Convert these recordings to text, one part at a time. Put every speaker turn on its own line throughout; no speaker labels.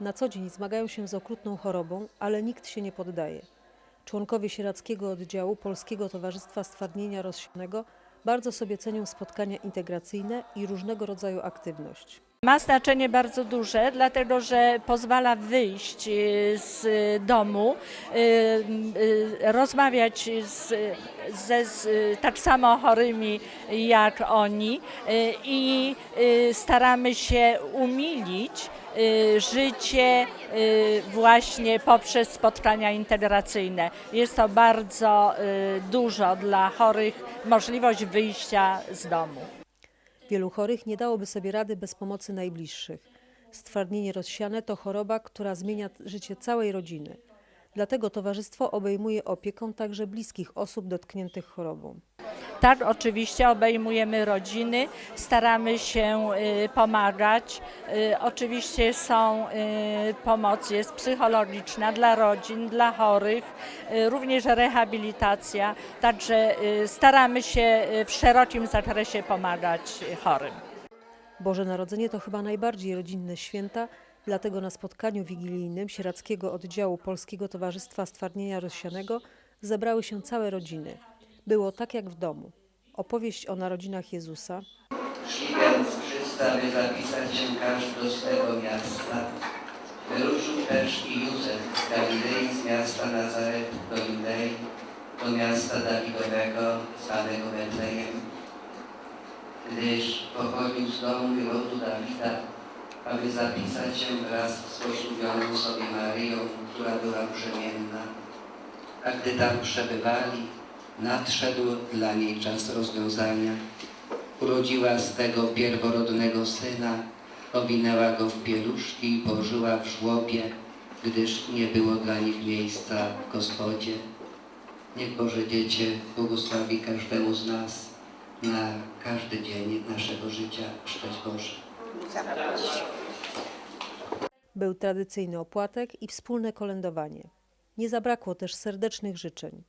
Na co dzień zmagają się z okrutną chorobą, ale nikt się nie poddaje. Członkowie sieradzkiego oddziału Polskiego Towarzystwa Stwardnienia Rozsianego bardzo sobie cenią spotkania integracyjne i różnego rodzaju aktywność.
Ma znaczenie bardzo duże, dlatego że pozwala wyjść y, z domu, y, y, rozmawiać z, ze z, tak samo chorymi jak oni i staramy się umilić życie y, właśnie poprzez spotkania integracyjne. Jest to bardzo y, dużo dla chorych możliwość wyjścia z domu.
Wielu chorych nie dałoby sobie rady bez pomocy najbliższych. Stwardnienie rozsiane to choroba, która zmienia życie całej rodziny. Dlatego towarzystwo obejmuje opieką także bliskich osób dotkniętych chorobą.
Tak, oczywiście obejmujemy rodziny, staramy się y, pomagać. Y, Oczywiście są y, pomoc jest psychologiczna dla rodzin, dla chorych, również rehabilitacja. Także staramy się w szerokim zakresie pomagać chorym.
Boże Narodzenie to chyba najbardziej rodzinne święta, dlatego na spotkaniu wigilijnym Sieradzkiego Oddziału Polskiego Towarzystwa Stwardnienia Rozsianego zebrały się całe rodziny. Było tak jak w domu. Opowieść o narodzinach Jezusa,
wszyscy, aby zapisać się każdy do swego miasta. Wyruszył też i Józef z Galilei, z miasta Nazaret do Judei, do miasta Dawidowego, zwanego Betlejem, gdyż pochodził z domu i rodu Dawida, aby zapisać się wraz z poślubioną sobie Maryją, która była brzemienna. A gdy tam przebywali, nadszedł dla niej czas rozwiązania urodziła z tego pierworodnego syna, owinęła go w pieluszki i położyła w żłobie, gdyż nie było dla nich miejsca w gospodzie. Niech Boże Dziecię błogosławi każdemu z nas na każdy dzień naszego życia. Szczęść Boże.
Był tradycyjny opłatek i wspólne kolędowanie. Nie zabrakło też serdecznych życzeń.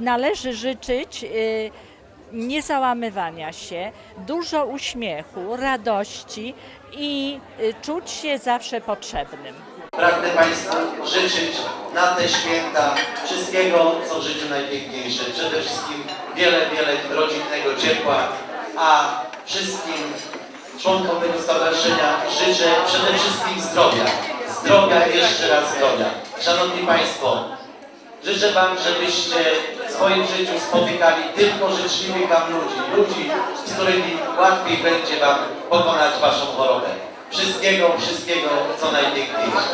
Należy życzyć y, niezałamywania się, dużo uśmiechu, radości i y, czuć się zawsze potrzebnym.
Pragnę Państwu życzyć na te święta wszystkiego, co w życiu najpiękniejsze. Przede wszystkim wiele, wiele rodzinnego ciepła, a wszystkim członkom tego stowarzyszenia życzę przede wszystkim zdrowia. Zdrowia, jeszcze raz zdrowia. Szanowni Państwo, życzę Wam, żebyście swoim życiu spotykali tylko życzliwych Wam ludzi, ludzi, z którymi łatwiej będzie Wam pokonać Waszą chorobę. Wszystkiego, wszystkiego, co najpiękniejsze.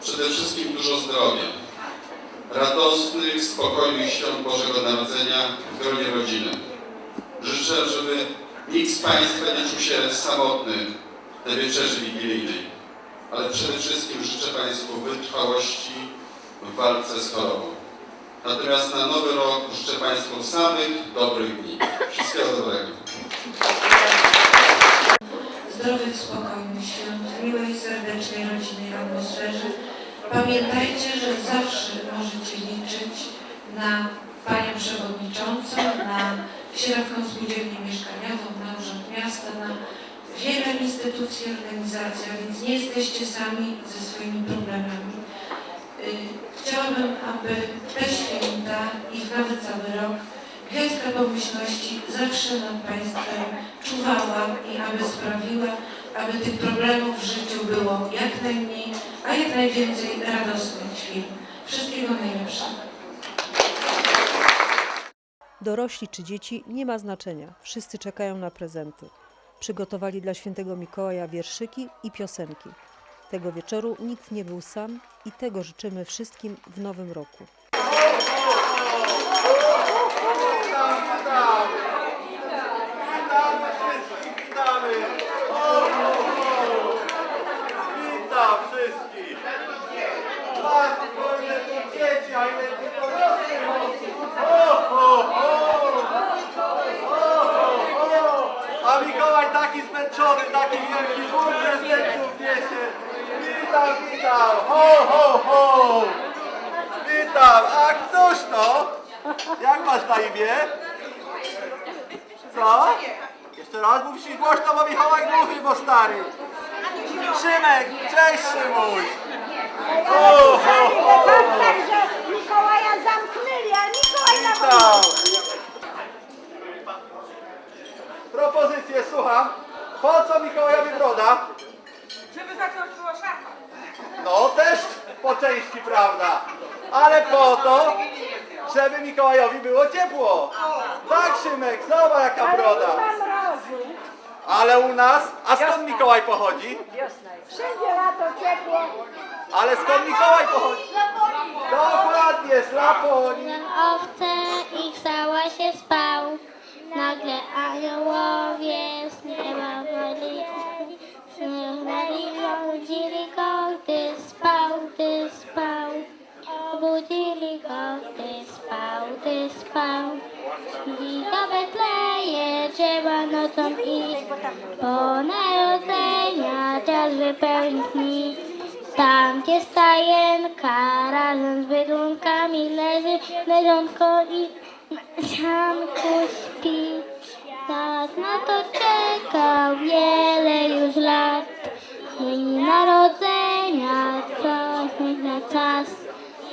Przede wszystkim dużo zdrowia, radosnych, spokojnych świąt Bożego Narodzenia w gronie rodziny. Życzę, żeby nikt z Państwa nie czuł się samotny tej wieczerzy wigilijnej, ale przede wszystkim życzę Państwu wytrwałości w walce z chorobą. Natomiast na nowy rok życzę Państwu samych dobrych dni. Wszystkiego dobrego.
zdrowych, spokojnych świąt, miłej, serdecznej, rodzinnej atmosferze. Pamiętajcie, że zawsze możecie liczyć na Panią Przewodniczącą, na Sieradzką Spółdzielnię Mieszkaniową, na Urząd Miasta, na wiele instytucji, organizacji, a więc nie jesteście sami ze swoimi problemami. Y, Chciałabym, aby te święta i nawet cały rok Gwiazdka Pomyślności zawsze nad Państwem czuwała i aby sprawiła, aby tych problemów w życiu było jak najmniej, a jak najwięcej radosnych chwil. Wszystkiego najlepszego.
Dorośli czy dzieci nie ma znaczenia. Wszyscy czekają na prezenty. Przygotowali dla świętego Mikołaja wierszyki i piosenki. Tego wieczoru nikt nie był sam i tego życzymy wszystkim w nowym roku.
Witamy wszystkich, witamy! O, o, o. Witam wszystkich! Patrz, bo ile tu dzieci, a ile tu dorosłych osób! O, o, o. O, o, o. A Mikołaj taki zmęczony, taki wielki ból prezentów niesie! Witam, witam! Ho, ho, ho! Witam! A któż to? Jak masz na imię? Co? Jeszcze raz musisz głośno, bo Mikołaj głuchy, bo stary. Szymek, cześć Szymuś. O, ho, ho.
że Mikołaja zamknęli, a Mikołaj na
Witam. Propozycję, słucham. Po co Mikołajowi broda?
Żeby zacząć było szafę.
No też po części prawda. Ale po to, żeby Mikołajowi było ciepło. Tak Szymek, zobacz jaka broda. Ale u nas, a skąd Mikołaj pochodzi?
Wszędzie lato ciepło.
Ale skąd Mikołaj pochodzi? Dokładnie, z Laponii.
owce i chwała się spał. Nagle aniołowie Betleje trzeba nocą iść, po narodzenia czas wypełni. Tam, gdzie stajenka razem z bydłonkami leży, leżonko i sianku śpi. Tak na to czekał wiele już lat. I narodzenia coś na czas.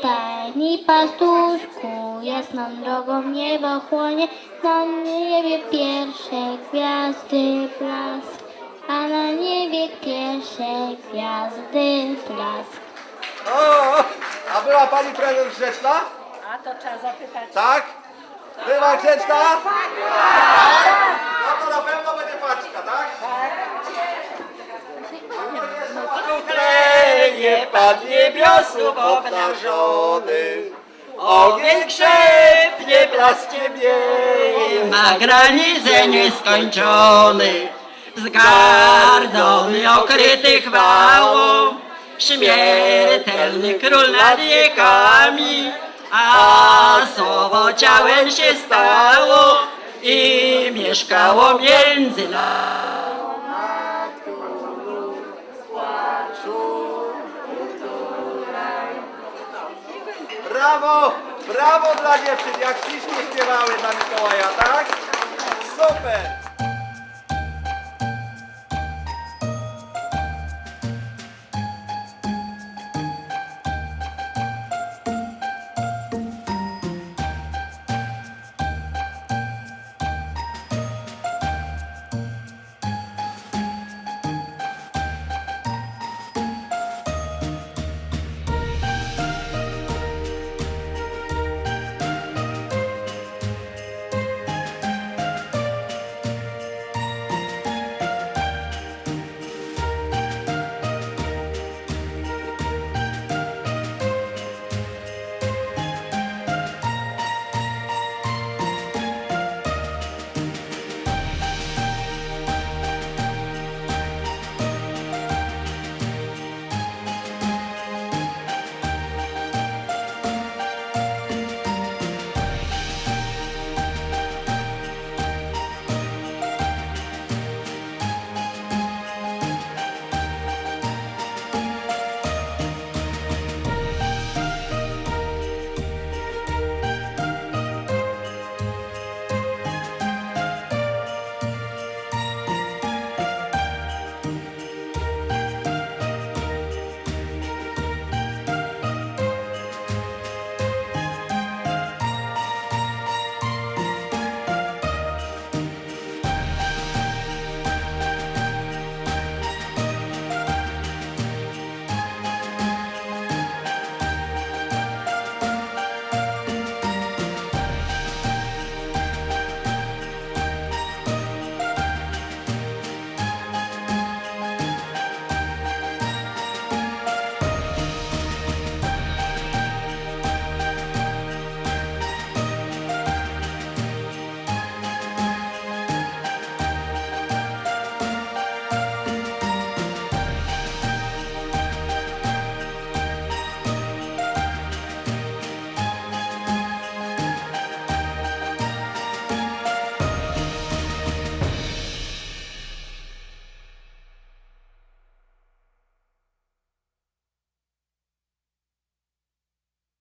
Tajni pastuszku, jasną drogą niebo chłonie, na niebie pierwsze gwiazdy blask, a na niebie pierwsze gwiazdy blask.
O, a była pani prezes grzeczna?
A to trzeba zapytać.
Tak? Była grzeczna? No to na pewno będzie paczka, tak? Nie Pan niebiosów obnażony, ogień krzepnie, blaskiem bieje.
ma granice nieskończony, zgardzony, okryty chwałą, śmiertelny król nad wiekami, a słowo ciałem się stało i mieszkało między nami.
Brawo, brawo dla dziewczyn, jak ślicznie śpiewały dla Mikołaja, tak? Super!